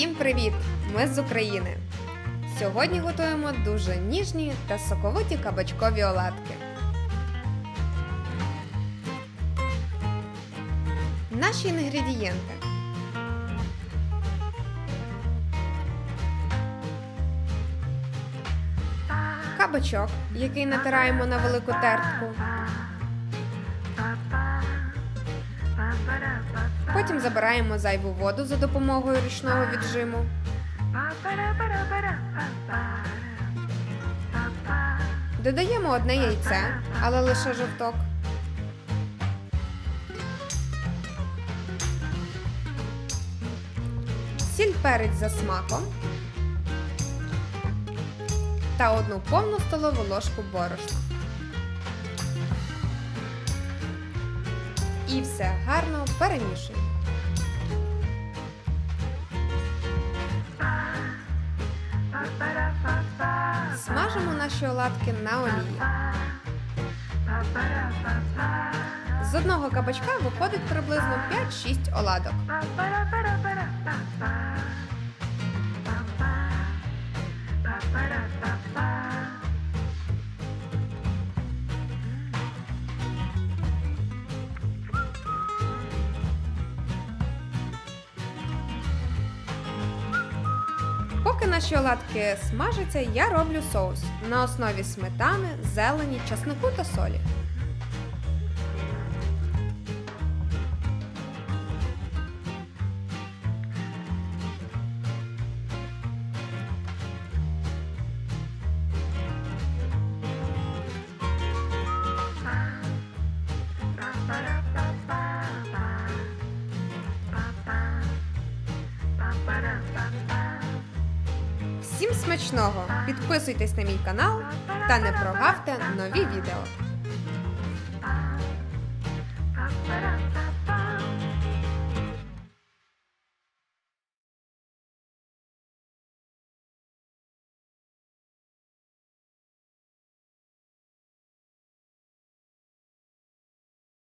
Всім привіт! Ми з України. Сьогодні готуємо дуже ніжні та соковиті кабачкові оладки. Наші інгредієнти. Кабачок, який натираємо на велику тертку. Потім забираємо зайву воду за допомогою ручного віджиму. Додаємо одне яйце, але лише жовток. Сіль перець за смаком та одну повну столову ложку борошна. І все гарно перемішуємо. Смажимо наші оладки на олії. З одного кабачка виходить приблизно 5-6 оладок. Поки наші оладки смажаться, я роблю соус на основі сметани, зелені, часнику та солі. Всім смачного! Підписуйтесь на мій канал та не прогавте нові відео.